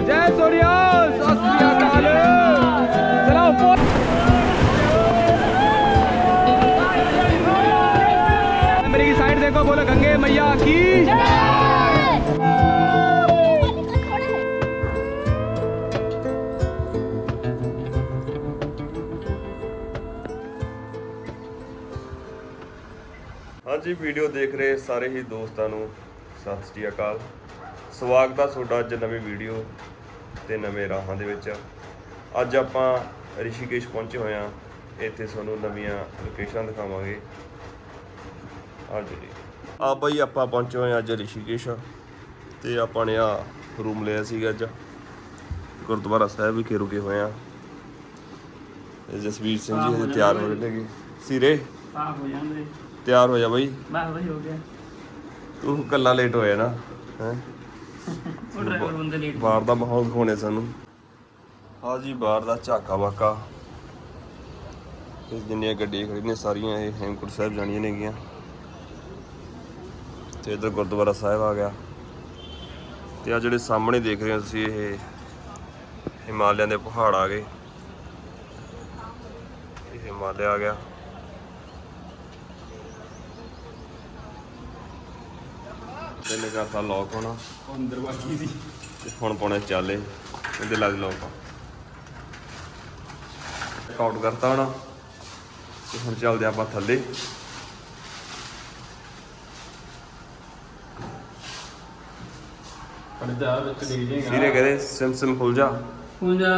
जय सूर्या सत श्री अकाल चलाओ फोर मेरी साइड देखो बोलो गंगे मैया की ਹਾਂਜੀ ਵੀਡੀਓ ਦੇਖ ਰਹੇ ਸਾਰੇ ਹੀ ਦੋਸਤਾਂ ਨੂੰ ਸਤਿ ਸ੍ਰੀ ਅਕਾਲ ਸਵਾਗਤ ਆ ਤੁਹਾਡਾ ਅੱਜ ਨਵੀਂ ਵੀਡੀਓ ਤੇ ਨਵੇਂ ਰਾਹਾਂ ਦੇ ਵਿੱਚ। ਅੱਜ ਆਪਾਂ ਰਿਸ਼ੀਕੇਸ਼ ਪਹੁੰਚੇ ਹੋਏ ਆ ਇੱਥੇ ਤੁਹਾਨੂੰ ਨਵੀਆਂ ਲੋਕੇਸ਼ਨਾਂ ਦਿਖਾਵਾਂਗੇ। ਆ ਜੀ। ਆ ਬਈ ਆਪਾਂ ਪਹੁੰਚੇ ਹੋਏ ਅੱਜ ਰਿਸ਼ੀਕੇਸ਼। ਤੇ ਆਪਾਂ ਨੇ ਆ ਰੂਮ ਲਿਆ ਸੀਗਾ ਅੱਜ। ਗੁਰਦੁਆਰਾ ਸਾਹਿਬ ਵਿਖੇ ਰੁਕੇ ਹੋਏ ਆ ਜਸਵੀਰ ਸਿੰਘ ਜੀ ਹਜੇ ਤਿਆਰ ਹੋ ਰਹੇ ਨੇਗੇ ਸਿਰੇ? ਸਾਫ਼ ਹੋ ਜਾਂਦੇ। ਤਿਆਰ ਹੋ ਜਾ ਬਈ। ਬਸ ਹੋ ਗਿਆ। ਤੂੰ ਕੱਲਾ ਲੇਟ ਹੋਇਆ ਨਾ ਹੈ? ਬਾਹਰ ਦਾ ਮਾਹੌਲ ਦਿਖਾਉਣੇ ਸਾਨੂੰ। ਆ ਜੀ ਬਾਹਰ ਦਾ ਝਾਕਾ ਵਾਕਾ। ਇਸ ਜਿੰਨੀਆਂ ਗੱਡੀਆਂ ਖੜੀ ਨੇ ਸਾਰੀਆਂ ਇਹ ਹੇਮਕੁੰਟ ਸਾਹਿਬ ਜਾਣੀਆਂ ਨੇਗੀਆਂ। ਤੇ ਇਧਰ ਗੁਰਦੁਆਰਾ ਸਾਹਿਬ ਆ ਗਿਆ। ਤੇ ਆ ਜਿਹੜੇ ਸਾਹਮਣੇ ਦੇਖ ਰਹੇ ਹੋ ਤੁਸੀਂ ਇਹ ਹਿਮਾਲਿਆ ਦੇ ਪਹਾੜ ਆ ਗਏ। ਇਹ ਹਿਮਾਲਿਆ ਆ ਗਿਆ। ਤੇ ਲਗਾਤਾ ਲੌਕ ਹੋਣਾ। ਅੰਦਰ ਬਾਕੀ ਸੀ। ਤੇ ਹੁਣ ਪਾਉਣੇ ਚਾਲੇ ਇਹਦੇ ਲੱਗ ਲੌਕ ਆਊਟ ਕਰਤਾ ਹੋਣਾ। ਤੇ ਹੁਣ ਚੱਲਦੇ ਆਪਾਂ ਥੱਲੇ। ਪਰਦਾ ਵਿੱਚ ਡੇ ਸਿਮ ਸਿਮ ਖੁੱਲ ਜਾ। ਖੁੱਲ ਜਾ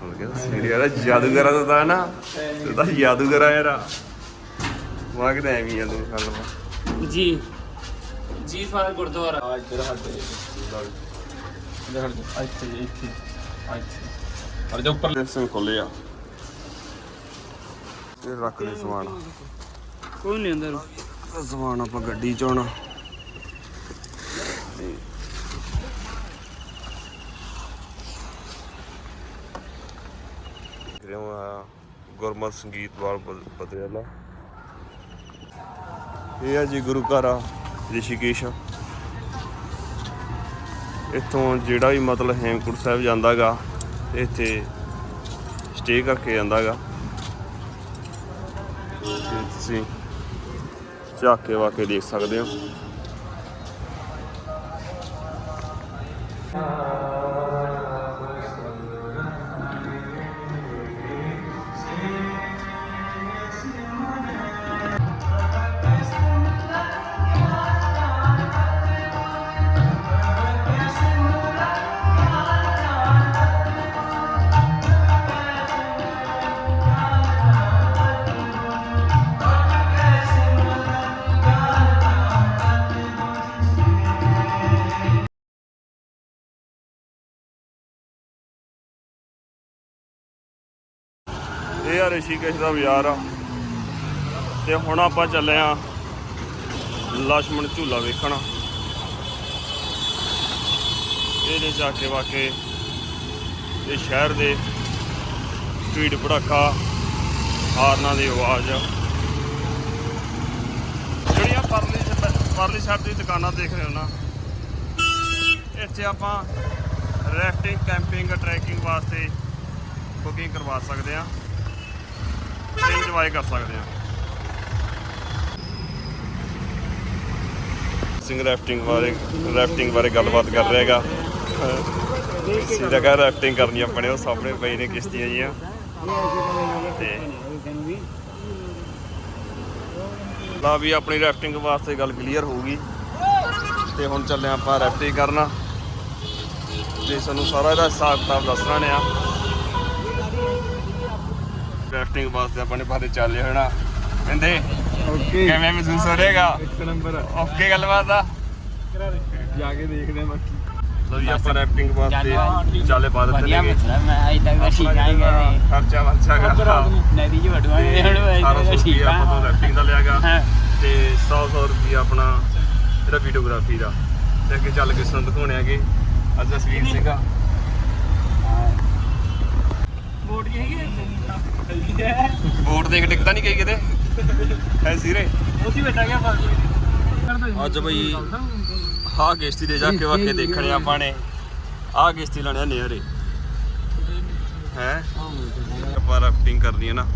ਖੁੱਲ ਗਿਆ ਸਿਰੇ ਯਾਰ ਜਾਦੂਗਰਾਂ ਦਾ ਤਾਂ ਨਾ। ਤੇ ਤਾਂ ਜਾਦੂਗਰ ਆ ਯਾਰ। ਵਾਗਦਾ ਐਵੇਂ ਆ ਤੂੰ ਗੱਲ ਮਾ ਜੀ। ਜੀ ਫਾਰ ਗੁਰਦੁਆਰਾ। ਆ ਇੱਧਰ ਹਟ ਜਾ। ਇੱਧਰ ਹਟ ਜਾ। ਇੱਥੇ ਇੱਥੇ। ਇੱਥੇ। ਅਰ ਜਾ ਉੱਪਰ। ਲੈਸਨ ਖੋਲੇ ਆ। ਤੇ ਰੱਖ ਦੇ ਸਮਾਨ। ਕੋਈ ਨਹੀਂ ਅੰਦਰ। ਸਮਾਨ ਆਪਾਂ ਗੱਡੀ ਚ ਆਉਣਾ। ਗੁਰਮਤ ਸੰਗੀਤ ਵਾਲ ਬਦਰਿਆਲਾ ਇਹ ਆ ਜੀ ਗੁਰੂ ਘਰ ਆ, ਰਿਸ਼ੀਕੇਸ਼। ਇੱਥੋਂ ਜਿਹੜਾ ਵੀ ਮਤਲਬ ਹੇਮਕੁੰਟ ਸਾਹਿਬ ਜਾਂਦਾਗਾ, ਇੱਥੇ ਸਟੇ ਕਰਕੇ ਜਾਂਦਾਗਾ। ਤੇ ਤੁਸੀਂ ਝਾਕੇ ਵਾਕੇ ਦੇਖ ਸਕਦੇ ਹੋ। ਸ਼ੀ ਕਿਸ ਦਾ ਬਾਜ਼ਾਰ ਆ। ਤੇ ਹੁਣ ਆਪਾਂ ਚੱਲੇ ਆ ਲక్ష్మణ ਝੂਲਾ ਵੇਖਣ। ਇਹਦੇ ਜਾ ਕੇ ਵਾਕੇ ਇਹ ਸ਼ਹਿਰ ਦੇ ਭੀੜ ਭੜਾਕਾ ਹਾਰਨਾਂ ਦੀ ਆਵਾਜ਼। ਜਿਹੜੀਆਂ ਪਰਲੀ ਪਰਲੀ ਸਾਹਿਬ ਦੀ ਦੁਕਾਨਾਂ ਦੇਖ ਰਹੇ ਹੋ ਨਾ, ਇੱਥੇ ਆਪਾਂ ਰੈਫਟਿੰਗ ਕੈਂਪਿੰਗ ਟਰੈਕਿੰਗ ਵਾਸਤੇ ਬੁਕਿੰਗ ਕਰਵਾ ਸਕਦੇ ਆ। ਤੇ ਇੰਜੋਏ ਕਰ ਸਕਦੇ ਆ ਸਿੰਘ ਰੈਫਟਿੰਗ ਬਾਰੇ ਰੈਫਟਿੰਗ ਬਾਰੇ ਗੱਲਬਾਤ ਕਰ ਰਿਹਾਗਾ ਸਿੱਧਾ ਕਾ ਰੈਫਟਿੰਗ ਕਰਨੀ ਆਪਣੇ ਉਹ ਸਾਹਮਣੇ ਪਈ ਨੇ ਕਿਸ਼ਤੀਆਂ ਜੀਆਂ। ਤੇ ਲਾ ਵੀ ਆਪਣੀ ਰੈਫਟਿੰਗ ਵਾਸਤੇ ਗੱਲ ਕਲੀਅਰ ਹੋਊਗੀ ਤੇ ਹੁਣ ਚੱਲੇ ਆਪਾਂ ਰੈਫਟਿੰਗ ਕਰਨਾ। ਤੇ ਸਾਨੂੰ ਸਾਰਾ ਇਹਦਾ ਹਿਸਾਬ ਕਿਤਾਬ ਦੱਸਣਾ ਨੇ ਆ। ਰਾਫਟਿੰਗ ਵਾਸਤੇ ਆਪਾਂ ਨੇ ਬਾਰੇ ਚੱਲੇ ਹੋਣਾ ਕਹਿੰਦੇ ਓਕੇ। ਕਿਵੇਂ ਮਹਿਸੂਸ ਹੋ ਰਿਹਾਗਾ ਇੱਕ ਨੰਬਰ ਓਕੇ ਗੱਲਬਾਤ ਆ। ਜਾ ਕੇ ਦੇਖਦੇ ਹਾਂ ਬਾਕੀ। ਲੋ ਜੀ ਆਪਾਂ ਰਾਫਟਿੰਗ ਵਾਸਤੇ ਚਾਲੇ ਵਧੀਆ ਨੇਗੇ ਮਤਲਬ ਮੈਂ ਅਜੇ ਤੱਕ ਤਾਂ ਠੀਕ ਆਈ ਆਪਣਾ ਗਏ ਖਰਚਾ ਵਰਚਾ ਗਾ ਨਦੀ ਚ ਵਟਵਾਂਗੇ ਹੁਣ ਅਜੇ ਤੱਕ 1800 ਤਾਂ ਠੀਕ ਰੁਪਏ ਆਪਾਂ ਤੋਂ ਆ ਰਾਫਟਿੰਗ ਦਾ ਲਿਆਗਾ ਤੇ 100 100 ਰੁਪਏ ਆਪਣਾ ਜਿਹੜਾ ਵੀਡੀਓਗ੍ਰਾਫੀ ਦਾ। ਤੇ ਅੱਗੇ ਚੱਲ ਕੇ ਸਾਨੂੰ ਦਿਖਾਉਣੇ ਆਗੇ ਅੱਜ ਜਸਵੀਰ ਸਿੰਘਾ ਬੋਟ ਜੀ ਹੈਗੀ ਬੋਟ ਦੇਖ ਟਿਕਦਾ ਨਹੀਂ ਕਹੀ ਕਿਤੇ। ਹੈ ਸੀਰੇ। ਉੱਥੇ ਬੈਠਾ ਗਿਆ ਫਾਲਤੂ ਅੱਜ ਬਈ ਹਾਂ ਕਿਸ਼ਤੀ ਦੇ ਜਾ ਕੇ ਵਾਕੇ ਦੇਖਣੇ ਆਪਾਂ ਨੇ। ਆਹ ਕਿਸ਼ਤੀ ਲੈਣੇ ਆ ਨੇਰੇ। ਹੈ? ਆਪਾਂ ਰਾਫਟਿੰਗ ਕਰਨੀ ਹੈ ਨਾ।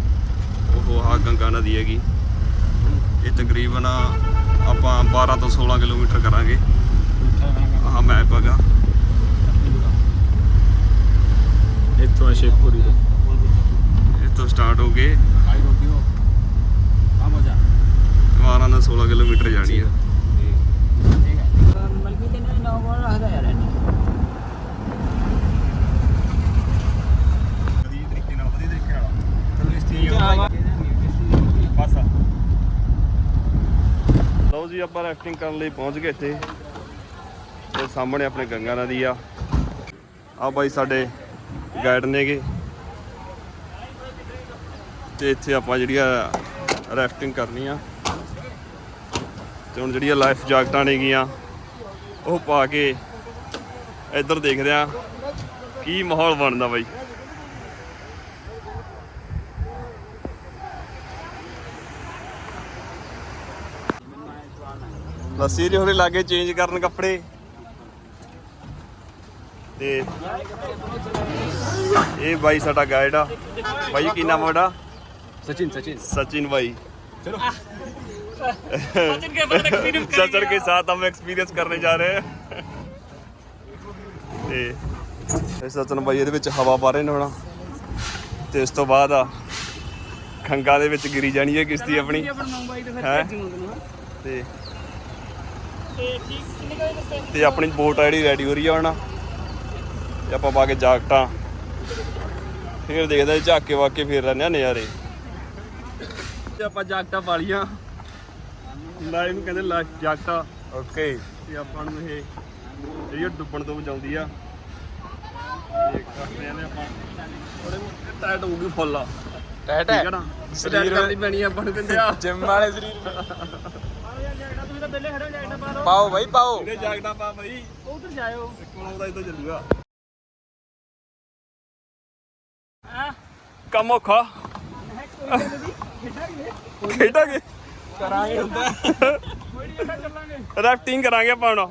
ਉਹ ਆਹ ਗੰਗਾ ਨਦੀ ਹੈਗੀ। ਇਹ ਤਕਰੀਬਨ ਆਪਾਂ 12 ਤੋਂ 16 ਕਿਲੋਮੀਟਰ ਕਰਾਂਗੇ। ਆਹ ਮੈਪ ਹੈਗਾ। ਇੱਥੋਂ ਆ ਸ਼ੇਖਪੁਰੀ ਤੋਂ। ਇੱਥੋਂ ਸਟਾਰਟ ਹੋ ਕੇ ਆਈ ਰੋਟੀਓ ਆ ਮਜ਼ਾ। 12 ਤੋਂ 16 ਕਿਲੋਮੀਟਰ ਜਾਣੀ ਤੇ ਲਓ ਜੀ ਆਪਾਂ ਰਾਫਟਿੰਗ ਕਰਨ ਲਈ ਪਹੁੰਚ ਗਏ ਇੱਥੇ। ਤੇ ਸਾਹਮਣੇ ਆਪਣੇ ਗੰਗਾ ਨਦੀ ਆ। ਆ ਬਾਈ ਸਾਡੇ ਗਾਈਡ ਨੇਗੇ। ਤੇ ਇੱਥੇ ਆਪਾਂ ਜਿਹੜੀ ਆ ਰਾਫਟਿੰਗ ਕਰਨੀ ਆ ਤੇ ਹੁਣ ਜਿਹੜੀਆਂ ਲਾਈਫ ਜਾਕਟਾਂ ਨੇਗੀਆਂ, ਉਹ ਪਾ ਕੇ ਇੱਧਰ ਦੇਖਦੇ ਆ ਕੀ ਮਾਹੌਲ ਬਣਦਾ ਬਾਈ। ਲੱਸੀ ਦੇ ਹੋਰੇ ਲਾਗੇ ਚੇਂਜ ਕਰਨ ਕੱਪੜੇ। ਤੇ ਇਹ ਬਾਈ ਸਾਡਾ ਗਾਈਡ ਆ। ਬਾਈ ਕੀ ਨਾਮ ਆ ਤੁਹਾਡਾ ਸਚਿਨ ਸਚਿਨ सचिन भाई ਸਚਿਨ ਕੇ ਬਾਰੇ ਐਕਸਪੀਰੀਅੰਸ सचिन के साथ हम एक्सपीरियंस करने जा रहे हैं ਤੇ ਇਹ ਸਚਨ ਭਾਈ ਇਹਦੇ ਵਿੱਚ ਹਵਾ ਬਾਰੇ ਨੇ ਹੋਣਾ ਤੇ ਇਸ ਤੋਂ ਬਾਅਦ ਆ ਖੰਗਾ ਦੇ ਵਿੱਚ ਗਿਰੀ ਜਾਣੀ ਹੈ ਕਿਸ਼ਤੀ ਆਪਣੀ ਆਪਣਾ ਮੁੰਬਈ ਤੇ ਫਿਰ ਹੈਂ? ਭੇਜੂ ਤੈਨੂੰ ਤੇ ਤੇ ਠੀਕ ਕਿੰਨੇ ਕੋਈ ਦੱਸੇ ਤੇ ਆਪਣੀ ਬੋਟ ਆ ਜਿਹੜੀ ਰੈਡੀ ਹੋ ਰਹੀ ਆ ਹੁਣ ਤੇ ਆਪਾਂ ਪਾ ਕੇ ਜਾਕਟਾਂ ਫਿਰ ਦੇਖਦੇ ਹਾਂ ਝਾਕੇ ਵਾਕੇ ਫੇਰ ਲੈਣੇ ਆ ਨਜ਼ਾਰੇ ਤੇ ਆਪਾਂ ਜਾਕਟਾਂ ਪਾ ਲੀਆਂ ਲਾਈਵ ਨੂੰ ਕਹਿੰਦੇ ਲਾ ਜਾਕਟਾਂ ਓਕੇ ਤੇ ਆਪਾਂ ਨੂੰ ਇਹ ਜਿਹੜੀ ਉਹ ਡੁੱਬਣ ਤੋਂ ਬਚਾਉਂਦੀ ਆ। ਇਹ ਕਰਦੇ ਆ ਨੇ ਆਪਾਂ ਥੋੜੇ ਮੋਟੇ ਟਾਈਟ ਹੋਊਗੀ ਫੁੱਲ ਆ। ਟੈਟ ਠੀਕ ਆ ਨਾ? ਸਰੀਰ ਕਰਨੀ ਪੈਣੀ ਆ ਆਪਾਂ ਨੂੰ ਕਹਿੰਦੇ ਆ। ਜਿਮ ਵਾਲੇ ਸਰੀਰ ਤੁਸੀਂ ਤਾਂ ਪਹਿਲੇ ਖੜੇ ਹੋ ਜਾਈਦਾ ਪਾ ਪਾਓ ਬਾਈ ਪਾਓ। ਇਹਨੇ ਜਾਕਟਾਂ ਪਾ ਬਈ। ਉਧਰ ਜਾਇਓ ਕੋਲੋਂ ਦਾ ਇਦਾਂ ਚੱਲੂਗਾ। ਹਾਂ? ਕੰਮ ਔਖਾ। ਖੇਡਾਂਗੇ? ਕਰਾਂਗੇ ਹੁੰਦਾ। ਰਾਫਟਿੰਗ ਕਰਾਂਗੇ ਆਪਾਂ ਹੁਣ।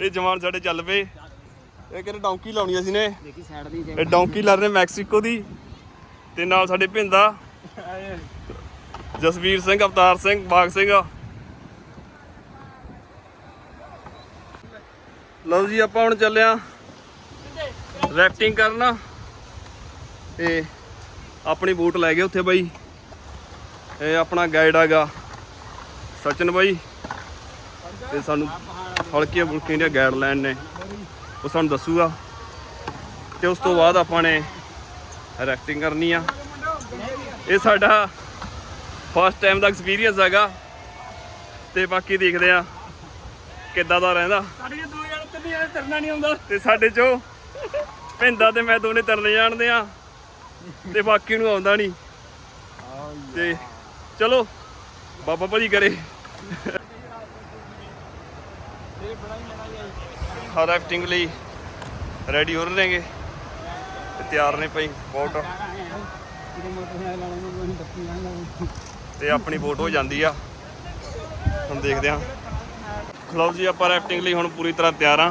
ਇਹ ਜਵਾਨ ਸਾਡੇ ਚੱਲ ਪਏ। ਇਹ ਕਹਿੰਦੇ ਡੌਂਕੀ ਲਾਉਣੀ ਅਸੀਂ ਨੇ? ਦੇਖੀ ਸਾਈਡ ਦੀ ਇਹ ਡੌਂਕੀ ਲਾ ਰਹੇ ਮੈਕਸੀਕੋ ਦੀ। ਤੇ ਨਾਲ ਸਾਡੇ ਭਿੰਦਾ। ਜਸਵੀਰ ਸਿੰਘ ਅਵਤਾਰ ਸਿੰਘ ਬਾਗ ਸਿੰਘ। ਲਓ ਜੀ ਆਪਾਂ ਹੁਣ ਚੱਲੇ ਆ ਰਾਫਟਿੰਗ ਕਰਨ। ਤੇ ਆਪਣੀ ਬੋਟ ਲੈ ਗਏ ਉੱਥੇ ਬਾਈ। ਇਹ ਆਪਣਾ ਗਾਈਡ ਹੈਗਾ। ਸਚਨ ਬਾਈ। ਤੇ ਸਾਨੂੰ ਹਲਕੀਆਂ ਬੁਲਕੀਆਂ ਦੀਆਂ ਗਾਈਡਲਾਈਨ ਨੇ। ਉਹ ਸਾਨੂੰ ਦੱਸੂਗਾ। ਤੇ ਉਸ ਤੋਂ ਬਾਅਦ ਆਪਾਂ ਨੇ ਰੈਫਟਿੰਗ ਕਰਨੀ ਆ। ਇਹ ਸਾਡਾ ਫਸਟ ਟਾਈਮ ਦਾ ਐਕਸਪੀਰੀਅੰਸ ਹੈਗਾ। ਤੇ ਬਾਕੀ ਦੇਖਦੇ ਆ ਕਿੱਦਾਂ ਦਾ ਰਹਿੰਦਾ। ਸਾਡੀਆਂ ਦੋ ਜਣ ਤਿੰਨ ਜਣ ਤਰਨਾ ਨਹੀਂ ਆਉਂਦਾ। ਤੇ ਸਾਡੇ ਚੋਂ ਭਿੰਦਾ ਤੇ ਮੈਂ ਦੋਨੇ ਤਰਨੇ ਜਾਣਦੇ ਆ। ਤੇ ਬਾਕੀ ਨੂੰ ਆਉਂਦਾ ਨਹੀਂ। ਤੇ ਚਲੋ, ਬਾਬਾ ਭਾਜੀ ਕਰੇ। ਹਾਂ ਰਾਫਟਿੰਗ ਲਈ ਰੈਡੀ ਹੋ ਰਹੇ ਤਿਆਰ ਨੇ ਭਾਈ ਬੋਟ ਤੇ ਆਪਣੀ ਬੋਟ ਹੋ ਜਾਂਦੀ ਆ। ਹੁਣ ਦੇਖਦੇ ਆ ਲਓ ਜੀ, ਆਪਾਂ ਰਾਫਟਿੰਗ ਲਈ ਹੁਣ ਪੂਰੀ ਤਰ੍ਹਾਂ ਤਿਆਰ ਆ।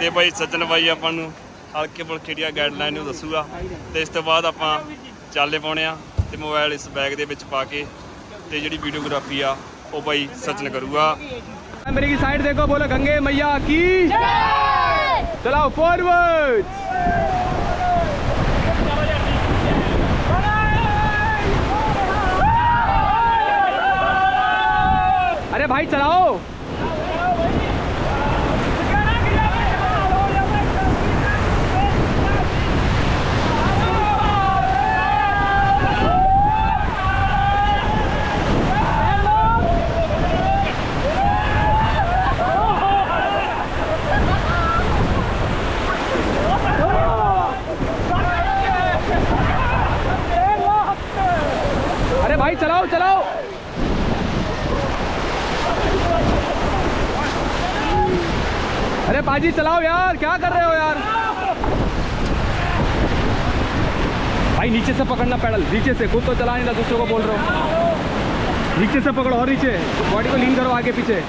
ਤੇ ਭਾਈ ਸੱਜਣ ਭਾਈ ਆਪਾਂ ਨੂੰ ਹਲਕੇ ਫੁਲਕੇ ਜਿਹੜੀਆਂ ਗਾਈਡਲਾਈਨ ਨੂੰ ਦੱਸੂਗਾ। ਤੇ ਇਸ ਤੋਂ ਬਾਅਦ ਆਪਾਂ ਚਾਲੇ ਪਾਉਣੇ ਆ। ਤੇ ਮੋਬਾਈਲ ਇਸ ਬੈਗ ਦੇ ਵਿੱਚ ਪਾ ਕੇ ਤੇ ਜਿਹੜੀ ਵੀਡੀਓਗ੍ਰਾਫੀ ਆ ਉਹ ਭਾਈ ਸੱਜਣ ਕਰੂਗਾ मेरी की साइड देखो बोलो गंगे मैया की चलाओ फॉरवर्ड अरे भाई चलाओ भाई चलाओ चलाओ अरे बाजी चलाओ यार क्या कर रहे हो यार भाई नीचे से पकड़ना पैडल नीचे से खुद तो चला नहीं रहा दूसरों को बोल रहा हूँ नीचे से पकड़ो और नीचे बॉडी को लीन करो आगे पीछे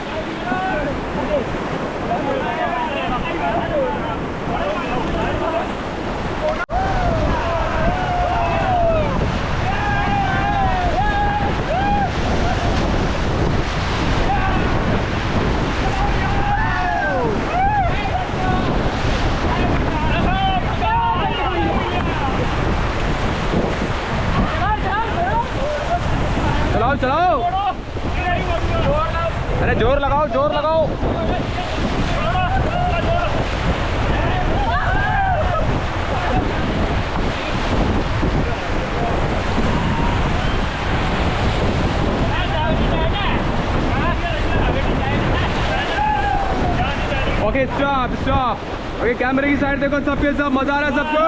कैमरे की साइड देखो सबके सब मजा आ रहा है सबको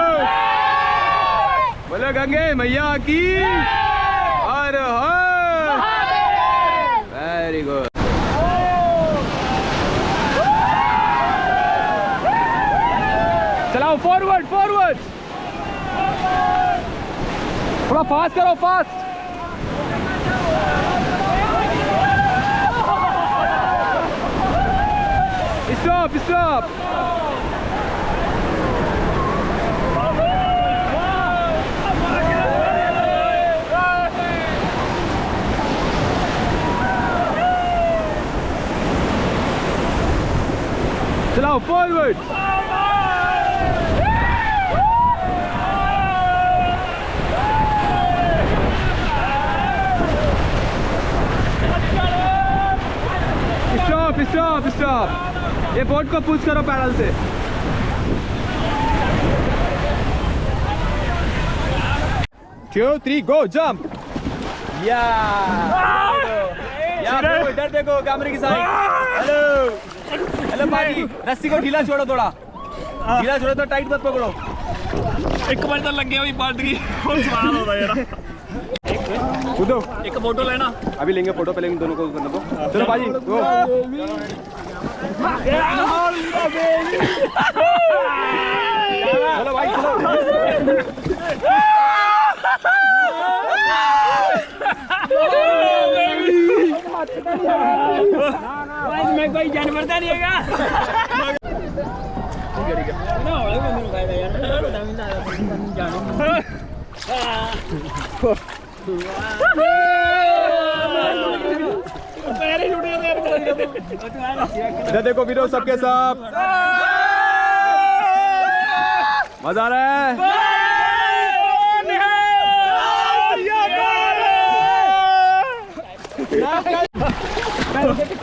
बोलो गंगे मैया की हर हर वेरी गुड चलाओ फॉरवर्ड फॉरवर्ड थोड़ा फास्ट करो फास्ट स्टॉप स्टॉप चलाओ फॉरवर्ड स्टॉप स्टॉप स्टॉप ये बोट को पुश करो पैडल से two three go jump yeah yeah bro, इधर देखो कैमरे की साइड हेलो हेलो भाई रस्सी को ढीला छोड़ो थोड़ा। हाँ। ढीला छोड़ो तो टाइट मत पकड़ो। एक बार तो लग गया भाई पार्ट की। सवाल हो रहा है यार। कूदो। एक फ़ोटो लेना। अभी लेंगे फ़ोटो पहले इन दोनों को करना को चलो हाँ। भाई गो चलो। भाई चलो। ਮੈਂ ਕੋਈ ਜਾਨਵਰ ਤਾਂ ਨਹੀਂ ਹੈਗਾ ਨਾ ਹੋਲੇ ਮੈਨੂੰ ਖਾਇਦਾ ਯਾਰ ਪਤਾ ਨਹੀਂ ਲੱਗਦਾ ਜਾਣੂ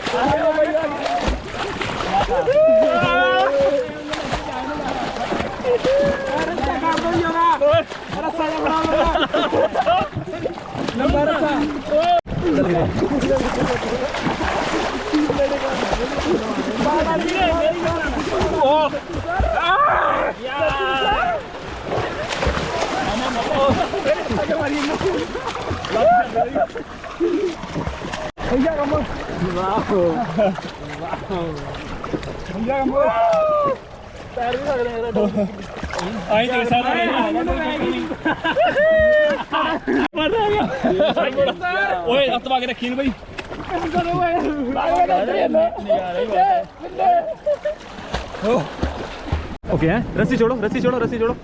ਪੈਰੇ ਛੁੱਟੇ ਤੇ ਯਾਰ इधर देखो वीडियो सबके सब मजा आ रहा है ਆਈ ਤੇ ਸਾਰਾ ਓਏ ਹੱਥ ਪਾ ਕੇ ਰੱਖੀ ਨੂੰ ਬਈ ओके है रस्सी छोड़ो रस्सी छोड़ो रस्सी छोड़ो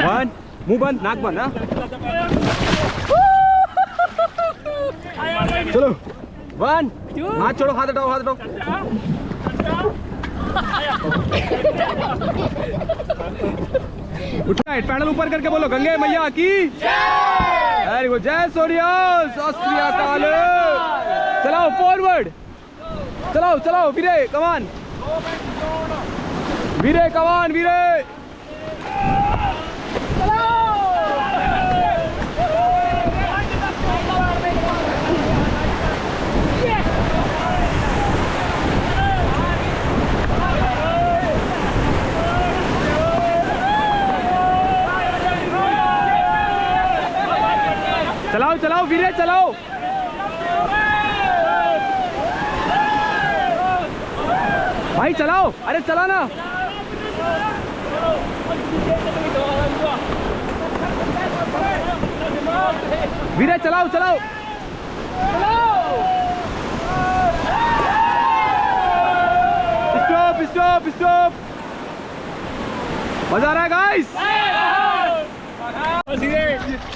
वन मुंह बंद नाक बंद हाँ चलो। वन हाथ छोड़ो हाथ हटाओ हाथ हटाओ। उठना है पैडल ऊपर करके बोलो गंगे मैया की। वेरी गुड जय सूर्य चलाओ फॉरवर्ड चलाओ चलाओ वीरे कमान वीरे कमान वीरे। चलाओ चलाओ वीरे चलाओ भाई चलाओ अरे चला ना वीरे चलाओ चलाओ स्टॉप स्टॉप स्टॉप मजा आ रहा है गाइस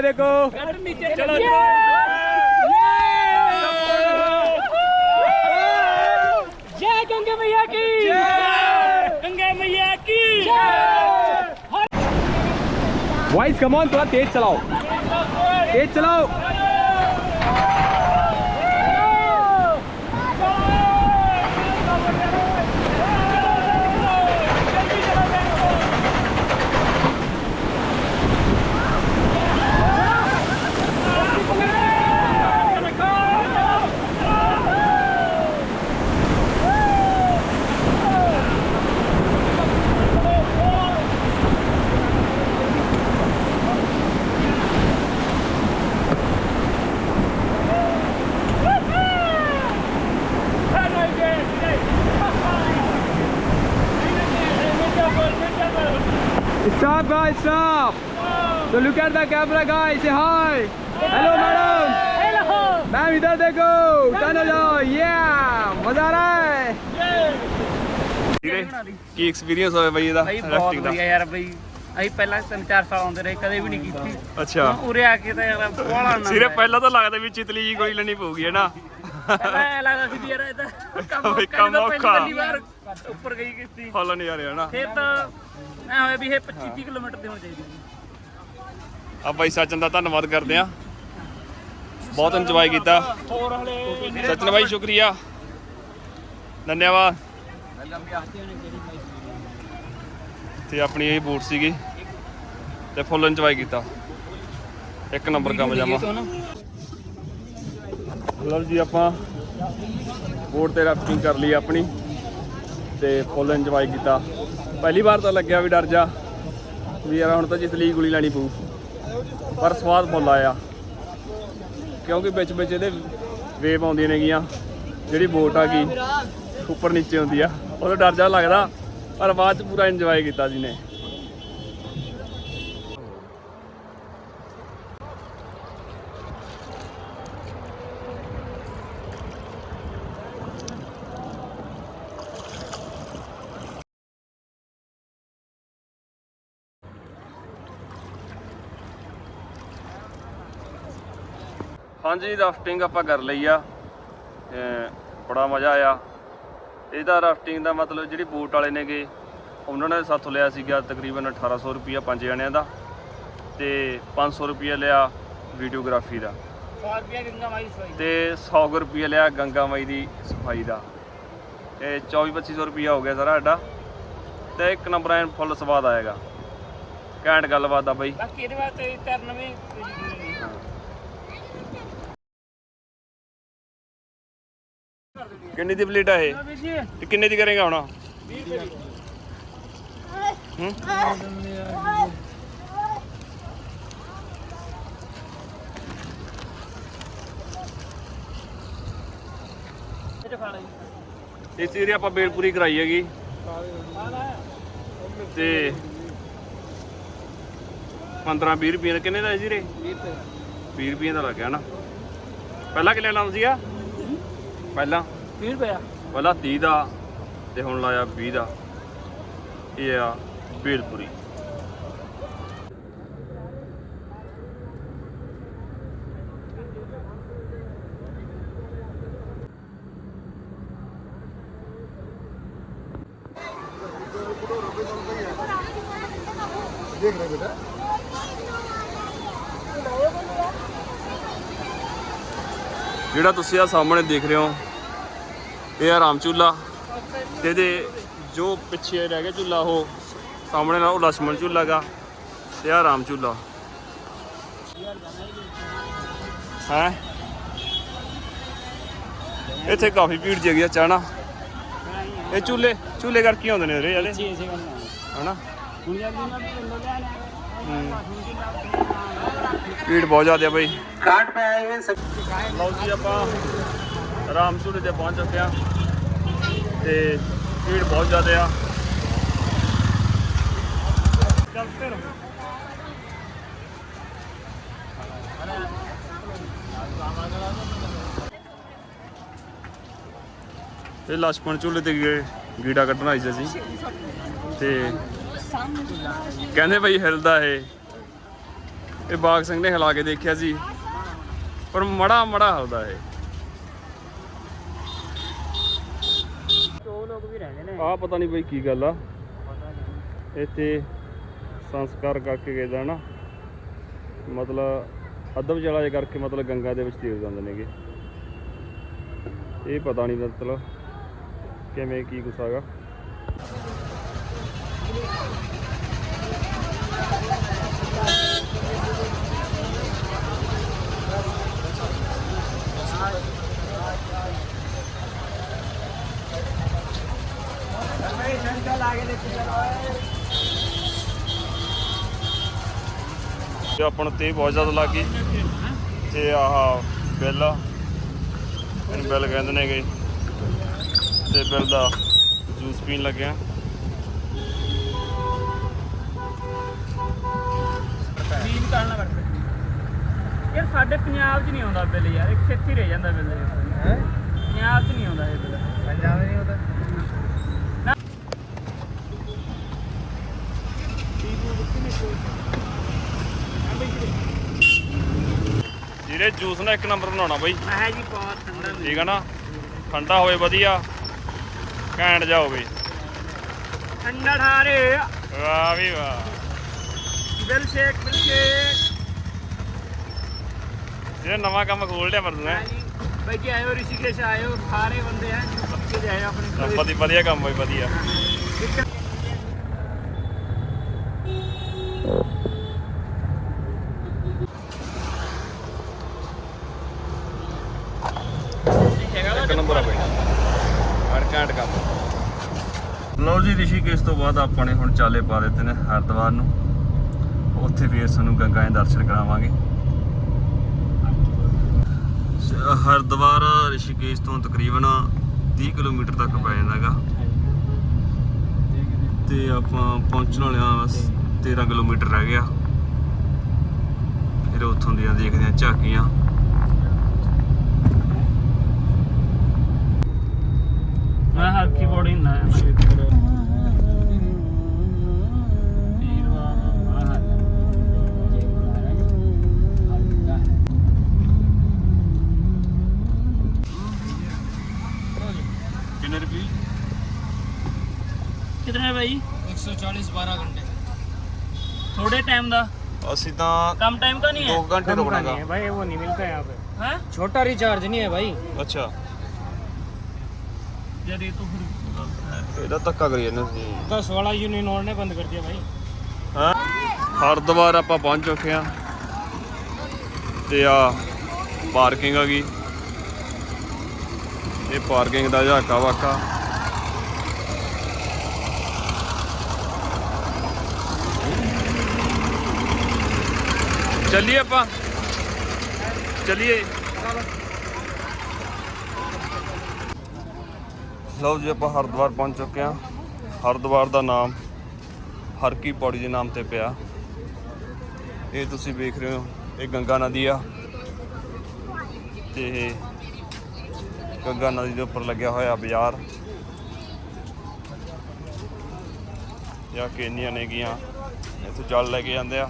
इधर इधर इधर देखो नीचे चलो जय गंगे मैया की गंगे मैया की वाइस कम ऑन थोड़ा तेज चलाओ तेज चलाओ So look at the camera guys, say hi. Hello madam. Hello ma'am इधर देखो टर्न हो जाओ yeah मजा आ रहा है ਕੀ ਐਕਸਪੀਰੀਅੰਸ ਹੋਇਆ ਬਈ ਇਹਦਾ ਭਾਈ ਬਹੁਤ ਵਧੀਆ ਯਾਰ ਬਈ ਅਸੀਂ ਪਹਿਲਾਂ ਤਿੰਨ ਚਾਰ ਸਾਲ ਆਉਂਦੇ ਰਹੇ ਕਦੇ ਵੀ ਨਹੀਂ ਕੀਤੀ ਅੱਛਾ ਹੁਣ ਉਰੇ ਆ ਕੇ ਤਾਂ ਯਾਰ ਬੋਲਾ ਨਾ ਸਿਰੇ ਪਹਿਲਾਂ ਤਾਂ ਲੱਗਦਾ ਵੀ ਚਿਤਲੀ ਜੀ ਕੋਈ ਲੈਣੀ ਪਊਗੀ ਹੈ ਨਾ ਪਹਿਲਾਂ ਐਂ ਲੱਗਦਾ ਸੀ ਵੀ ਯਾਰ ਇਹ ਤਾਂ ਕੰਮ ਬਈ ਕੰਮ ਕੰਮ ਪਹਿਲੀ ਔਖਾ। ਪਹਿਲੀ ਵਾਰ ਉੱਪਰ ਗਈ ਕਿਸ਼ਤੀ ਫੁੱਲ ਨਹੀਂ ਆ ਰਿਹਾ ਨਾ ਫਿਰ ਤਾਂ ਐ ਹੋਇਆ ਵੀ ਇਹ 25 30 ਕਿਲੋਮੀਟਰ ਤੇ ਹੋਣੀ ਚਾਹੀਦੀ ਸੀ ਆ ਬਾਈ ਸਚਨ ਦਾ ਧੰਨਵਾਦ ਕਰਦੇ ਆ ਬਹੁਤ ਇੰਜੋਏ ਕੀਤਾ। ਹੋਰ ਸਚਨ ਬਾਈ, ਸ਼ੁਕਰੀਆ। ਧੰਨਵਾਦ ਤੇ ਆਪਣੀ ਇਹ ਬੂਟ ਸੀਗੀ ਤੇ ਫੁੱਲ ਇੰਜੋਏ ਕੀਤਾ। ਇੱਕ ਨੰਬਰ ਕੰਮ ਜਾਮਾ। ਲਓ ਜੀ ਆਪਾਂ ਬੋਟ ਤੇ ਰਾਫਟਿੰਗ ਕਰ ਲਈ ਆਪਣੀ ਤੇ ਫੁੱਲ ਇੰਜੋਏ ਕੀਤਾ। ਪਹਿਲੀ ਵਾਰ ਤਾਂ ਲੱਗਿਆ ਵੀ ਡਰ ਜਾ, ਵੀ ਯਾਰ ਹੁਣ ਤਾਂ ਜਿੱਤ ਲਈ, ਗੁਲੀ ਲੈਣੀ ਪਊ। ਪਰ ਸਵਾਦ ਫੁੱਲ ਆਇਆ। ਕਿਉਂਕਿ ਵਿੱਚ ਵਿੱਚ ਇਹਦੇ ਵੇਵ ਆਉਂਦੀਆਂ ਨੇਗੀਆਂ, ਜਿਹੜੀ ਬੋਟ ਆ ਗਈ, ਉੱਪਰ ਨੀਚੇ ਹੁੰਦੀ ਆ। ਉਹਦਾ ਡਰ ਜਾ ਲੱਗਦਾ, ਪਰ ਬਾਅਦ ਚ ਪੂਰਾ ਇੰਜੋਏ ਕੀਤਾ ਜੀ ਨੇ। ਹਾਂਜੀ ਰਾਫਟਿੰਗ ਆਪਾਂ ਕਰ ਲਈ ਆ। ਬੜਾ ਮਜ਼ਾ ਆਇਆ। ਇਹਦਾ ਰਾਫਟਿੰਗ ਦਾ ਮਤਲਬ ਜਿਹੜੀ ਬੋਟ ਵਾਲੇ ਨੇਗੇ, ਉਹਨਾਂ ਨੇ ਸਾਥ ਲਿਆ ਸੀਗਾ ਤਕਰੀਬਨ 1800 ਰੁਪਿਆ ਪੰਜ ਜਣਿਆਂ ਦਾ ਤੇ 500 ਰੁਪਿਆ ਲਿਆ ਵੀਡੀਓਗ੍ਰਾਫੀ ਦਾ। 100 ਰੁਪਿਆ ਗੰਗਾ ਮਾਈ ਸੋਈ ਤੇ 100 ਰੁਪਿਆ ਲਿਆ ਗੰਗਾ ਮਾਈ ਦੀ ਸਫ਼ਾਈ ਦਾ। ਇਹ 24 2500 ਰੁਪਿਆ ਹੋ ਗਿਆ ਸਾਰਾ ਸਾਡਾ। ਤੇ ਇੱਕ ਨੰਬਰ ਐਨ ਫੁੱਲ ਸਵਾਦ ਆਏਗਾ। ਘੈਂਟ ਗੱਲਬਾਤ ਆ ਬਈ। ਬਾਕੀ ਇਹਦੇ ਵਾਸਤੇ ਤਰਨ ਵੀ ਕਿੰਨੀ ਦੀ ਪਲੇਟ ਆ ਇਹ? ਤੇ ਕਿੰਨੇ ਦੀ ਕਰੇਗਾ ਹੁਣ? ਹੂੰ? ਇਸ ਏਰੀਆ ਆਪਾਂ ਬੇਲਪੂਰੀ ਕਰਾਈ ਹੈਗੀ। ਤੇ 15 20 ਰੁਪਏ ਦਾ ਕਿੰਨੇ ਦਾ ਜੀ ਰੇ? 20 ਰੁਪਏ ਦਾ ਲੱਗਿਆ ਨਾ। ਪਹਿਲਾਂ ਕਿੰਨੇ ਲਾਉਂਦਾ ਸੀਗਾ? ਪਹਿਲਾਂ? ਪਹਿਲਾਂ 30 ਦਾ ਤੇ ਹੁਣ ਲਾਇਆ 20 ਦਾ। ਇਹ ਆ ਬੇਲਪੁਰੀ। ਜਿਹੜਾ ਤੁਸੀਂ ਆ ਸਾਹਮਣੇ ਦੇਖ ਰਹੇ ਹੋ ਇਹ ਆ ਰਾਮ ਚੁੱਲਾ। ਤੇ ਦੇ ਜੋ ਪਿੱਛੇ ਰਹਿ ਗਿਆ ਚੁੱਲਾ ਉਹ ਸਾਹਮਣੇ ਨਾਲ ਉਹ ਲక్ష్మణ ਚੁੱਲਾ ਗਾ ਤੇ ਆ ਰਾਮ ਚੁੱਲਾ। ਹੈ? ਇੱਥੇ ਕਾਫੀ ਭੀੜ ਜਗੀ ਆ ਚਾਣਾ ਇਹ ਚੁੱਲੇ ਚੁੱਲੇ ਕਰਕੇ ਆਉਂਦੇ ਨੇ ਰੇ ਵਾਲੇ ਹਨਾ? ਭੀੜ ਬਹੁਤ ਜ਼ਿਆਦਾ ਬਈ। ਕਾਟ ਪੈ ਆਏ ਲਓ ਜੀ ਆਪਾਂ ਰਾਮਸੂਰੀ ਤੇ ਪਹੁੰਚ ਚੁੱਕੇ ਆ ਤੇ ਭੀੜ ਬਹੁਤ ਜ਼ਿਆਦਾ ਆ। ਇਹ ਲਛਮਣ ਝੂਲੇ ਤੇ ਗਏ, ਗੀੜਾ ਕੱਢਣ ਆਈ ਸੀ ਤੇ ਕਹਿੰਦੇ ਭਾਈ ਹਿਲਦਾ ਇਹ। ਇਹ ਬਾਗ ਸਿੰਘ ਨੇ ਹਿਲਾ ਕੇ ਦੇਖਿਆ ਸੀ। ਪਰ ਮੜਾ ਮੜਾ ਹਿਲਦਾ ਇਹ। ਆਹ ਪਤਾ ਨਹੀਂ ਬਈ ਕੀ ਗੱਲ ਆ। ਇੱਥੇ ਸੰਸਕਾਰ ਕਰਕੇ ਗਏ ਦਾ ਨਾ ਮਤਲਬ ਅਦਬ ਜਲਾ ਜੇ ਕਰਕੇ ਮਤਲਬ ਗੰਗਾ ਦੇ ਵਿੱਚ ਤੇਲ ਜਾਂਦੇ ਨੇਗੇ। ਇਹ ਪਤਾ ਨਹੀਂ ਮਤਲਬ ਕਿਵੇਂ ਕੀ ਕੁਛ ਹੈਗਾ। ਤੇ ਆਪਾਂ ਨੂੰ ਤੇ ਬਹੁਤ ਜ਼ਿਆਦਾ ਲੱਗ ਗਈ। ਤੇ ਆਹ ਬਿੱਲ ਇਹਨੂੰ ਬਿੱਲ ਕਹਿੰਦੇ ਨੇਗੇ। ਤੇ ਬਿੱਲ ਦਾ ਜੂਸ ਪੀਣ ਲੱਗਿਆ ਕਲੀਨ ਕਰਨਾ ਪੜਦਾ ਯਾਰ ਸਾਡੇ ਪੰਜਾਬ 'ਚ ਨਹੀਂ ਆਉਂਦਾ ਬਿੱਲ ਯਾਰ ਇੱਕ ਛੇਤੀ ਰਹਿ ਜਾਂਦਾ ਬਿੱਲ ਹੈ ਪੰਜਾਬ 'ਚ ਨਹੀਂ ਆਉਂਦਾ ਇਹ ਬਿੱਲ ਪੰਜਾਬ ਨਹੀਂ ਆਉਂਦਾ ਜਿਹੜੇ ਜੂਸ ਨਾ ਇੱਕ ਨੰਬਰ ਬਣਾਉਣਾ ਬਈ। ਮੈਂ ਜੀ ਬਹੁਤ ਠੰਡਾ ਠੀਕ ਆ ਨਾ? ਠੰਡਾ ਹੋਵੇ ਵਧੀਆ ਘੈਂਟ ਜਾ ਹੋਵੇ। ਠੰਡਾ ਠਾਰੇ ਵਾਹ ਵੀ ਵਾਹ। ਬਿੱਲ ਸ਼ੇਕ ਬਿੱਲ ਸ਼ੇਕ ਇਹ ਨਵਾਂ ਕੰਮ ਖੋਲ ਲਿਆ ਤੂੰ ਹੈਂ। ਭਾਈ ਜੀ ਆਇਓ ਰਿਸ਼ੀਕੇਸ਼ ਆਇਓ ਸਾਰੇ ਬੰਦੇ ਹੈ ਪੱਕੇ ਜਾਏ ਆਪਣੇ ਵਧੀਆ ਵਧੀਆ ਕੰਮ ਹੋਈ ਵਧੀਆ ਇੱਕ ਨੰਬਰ ਆ ਬਈ ਹਰ ਘੈਂਟ ਕੰਮ ਲਓ ਜੀ ਰਿਸ਼ੀਕੇਸ਼ ਤੋਂ ਬਾਅਦ ਆਪਾਂ ਨੇ ਹੁਣ ਚਾਲੇ ਪਾ ਦਿੱਤੇ ਨੇ ਹਰਿਦੁਆਰ ਨੂੰ। ਉੱਥੇ ਫੇਰ ਸਾਨੂੰ ਗੰਗਾ ਦੇ ਦਰਸ਼ਨ ਕਰਾਵਾਂਗੇ। ਸ- ਹਰਿਦੁਆਰ ਰਿਸ਼ੀਕੇਸ਼ ਤੋਂ ਤਕਰੀਬਨ 30 ਕਿਲੋਮੀਟਰ ਤੱਕ ਪੈ ਜਾਂਦਾ ਤੇ ਆਪਾਂ ਪਹੁੰਚਣ ਵਾਲੇ ਆ 13 ਕਿਲੋਮੀਟਰ ਰਹਿ ਗਿਆ। ਫਿਰ ਉੱਥੋਂ ਦੀਆਂ ਦੇਖਦੇ ਆ ਝਾਕੀਆਂ। ਮੈਂ ਹਲਕੀ ਬੋਡੀ ਹੁੰਦਾ ਹੈ। कितने है भाई 140 12 घंटे थोड़े टाइम दा ਅਸੀਂ ਤਾਂ कम टाइम का नहीं 2 है ਘੰਟੇ ਰੁਕਣਾਗਾ भाई वो नहीं मिलता यहाँ पे हैं छोटा रिचार्ज नहीं है भाई ਅੱਛਾ यार ये तो फिर ਇਹਦਾ ਧੱਕਾ ਕਰੀ ਜਾਂਦੇ ਸੀ 10 वाला यूनियन ने बंद कर दिया भाई ਹਾਂ ਹਰਿਦੁਆਰ ਆਪਾਂ ਪਹੁੰਚ ਚੁੱਕੇ ਆ ਤੇ ਆ ਪਾਰਕਿੰਗ ਆ ਗਈ ਇਹ ਪਾਰਕਿੰਗ ਦਾ ਝਾਕਾ ਵਾਕਾ ਚੱਲੀਏ ਆਪਾਂ। ਚੱਲੀਏ। ਲਓ ਜੀ, ਆਪਾਂ ਹਰਿਦੁਆਰ ਪਹੁੰਚ ਚੁੱਕੇ ਹਾਂ। ਹਰਿਦੁਆਰ ਦਾ ਨਾਮ ਹਰ ਕੀ ਪੌੜੀ ਦੇ ਨਾਮ ਤੇ ਪਿਆ। ਇਹ ਤੁਸੀਂ ਵੇਖ ਰਹੇ ਹੋ, ਇਹ ਗੰਗਾ ਨਦੀ ਆ। ਤੇ ਗੰਗਾ ਨਦੀ ਦੇ ਉੱਪਰ ਲੱਗਿਆ ਹੋਇਆ ਬਾਜ਼ਾਰ। ਜਾਂ ਕੇਨੀਆਂ ਨੇ ਗੀਆਂ ਇੱਥੇ ਜਲ ਲੈ ਕੇ ਜਾਂਦੇ ਆ।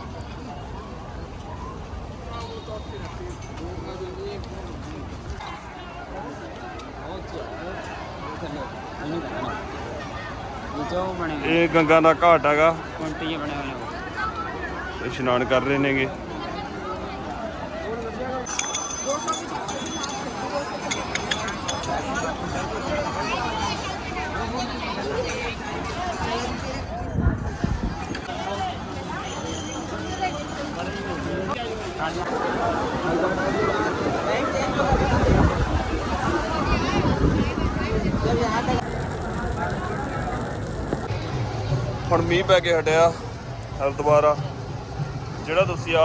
ਇਹ ਗੰਗਾ ਦਾ ਘਾਟ ਹੈਗਾ। ਕੁੰਟੀ ਬਣੇ ਹੋਏ ਨੇ ਇਸ਼ਨਾਨ ਕਰ ਰਹੇ ਨੇਗੇ। ਮੀਂਹ ਪੈ ਕੇ ਹਟਿਆ ਹਲ ਦੁਬਾਰਾ। ਜਿਹੜਾ ਤੁਸੀਂ ਆ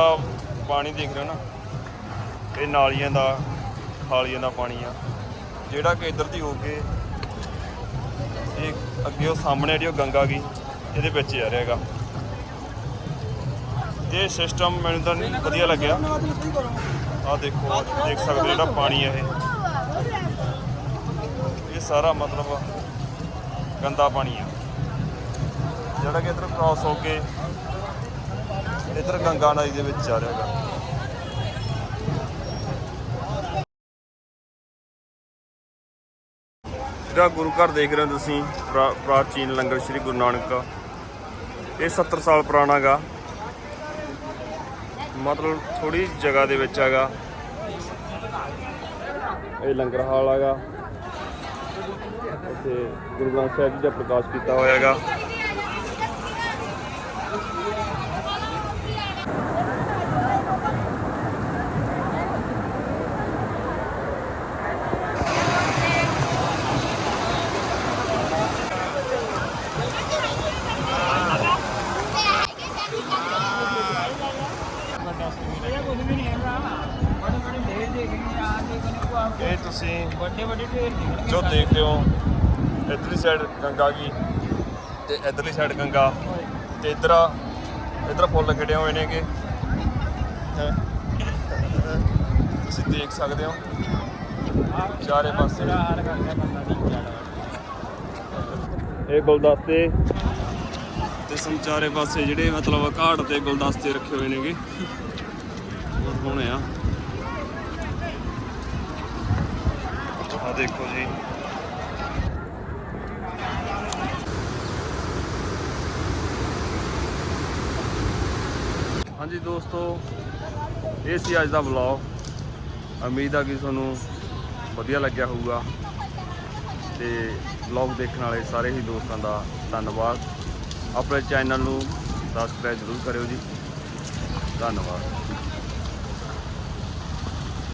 ਪਾਣੀ ਦੇਖ ਰਹੇ ਹੋ ਨਾ, ਇਹ ਨਾਲੀਆਂ ਦਾ, ਖਾਲੀਆਂ ਦਾ ਪਾਣੀ ਆ। ਜਿਹੜਾ ਕਿ ਇੱਧਰ ਦੀ ਹੋ ਕੇ, ਇਹ ਅੱਗੇ ਉਹ ਸਾਹਮਣੇ ਜਿਹੜੀ ਉਹ ਗੰਗਾ ਗਈ ਇਹਦੇ ਵਿੱਚ ਜਾ ਰਿਹਾ ਹੈਗਾ। ਇਹ ਸਿਸਟਮ ਮੈਨੂੰ ਤਾਂ ਵਧੀਆ ਲੱਗਿਆ। ਆ ਦੇਖੋ, ਦੇਖ ਸਕਦੇ ਹੋ ਜਿਹੜਾ ਪਾਣੀ ਹੈ ਇਹ। ਇਹ ਸਾਰਾ ਮਤਲਬ ਗੰਦਾ ਪਾਣੀ ਆ। ਜਿਹੜਾ ਕਿ ਇੱਧਰ ਕ੍ਰਾਸ ਹੋ ਕੇ ਇੱਧਰ ਗੰਗਾ ਨਦੀ ਦੇ ਵਿੱਚ ਜਾ ਰਿਹਾ ਹੈਗਾ। ਜਿਹੜਾ ਗੁਰੂ ਘਰ ਦੇਖ ਰਹੇ ਹੋ ਤੁਸੀਂ, ਪ੍ਰਾ- ਪ੍ਰਾਚੀਨ ਲੰਗਰ ਸ੍ਰੀ ਗੁਰੂ ਨਾਨਕ। ਇਹ 70 ਸਾਲ ਪੁਰਾਣਾ ਗਾ ਮਤਲਬ ਥੋੜੀ ਜਗ੍ਹਾ ਦੇ ਵਿੱਚ ਹੈਗਾ। ਇਹ ਲੰਗਰ ਹਾਲ ਹੈਗਾ। ਇੱਥੇ ਗੁਰੂ ਗ੍ਰੰਥ ਸਾਹਿਬ ਜੀ ਦਾ ਪ੍ਰਕਾਸ਼ ਕੀਤਾ ਹੋਇਆ ਹੈਗਾ। ਗੰਗਾ ਜੀ ਤੇ ਇਧਰਲੀ ਸਾਈਡ ਗੰਗਾ ਤੇ ਇਧਰ ਇਧਰ ਫੁੱਲ ਖਿੜੇ ਹੋਏ ਨੇਗੇ। ਤੁਸੀਂ ਦੇਖ ਸਕਦੇ ਹੋ। ਚਾਰੇ ਪਾਸੇ। ਇਹ ਗੁਲਦਸਤੇ। ਤੇ ਸੰਚਾਰੇ ਪਾਸੇ ਜਿਹੜੇ ਮਤਲਬ ਘਾਟ ਤੇ ਗੁਲਦਸਤੇ ਰੱਖੇ ਹੋਏ ਨੇਗੇ। ਬਹੁਤ ਆ? ਹਾਂਜੀ ਦੋਸਤੋ, ਇਹ ਸੀ ਅੱਜ ਦਾ ਵਲੌਗ ਉਮੀਦ ਆ ਕਿ ਤੁਹਾਨੂੰ ਵਧੀਆ ਲੱਗਿਆ ਹੋਊਗਾ। ਤੇ ਵਲੌਗ ਦੇਖਣ ਵਾਲੇ ਸਾਰੇ ਹੀ ਦੋਸਤਾਂ ਦਾ ਧੰਨਵਾਦ। ਆਪਣੇ ਚੈਨਲ ਨੂੰ ਸਬਸਕ੍ਰਾਈਬ ਜ਼ਰੂਰ ਕਰਿਓ ਜੀ। ਧੰਨਵਾਦ।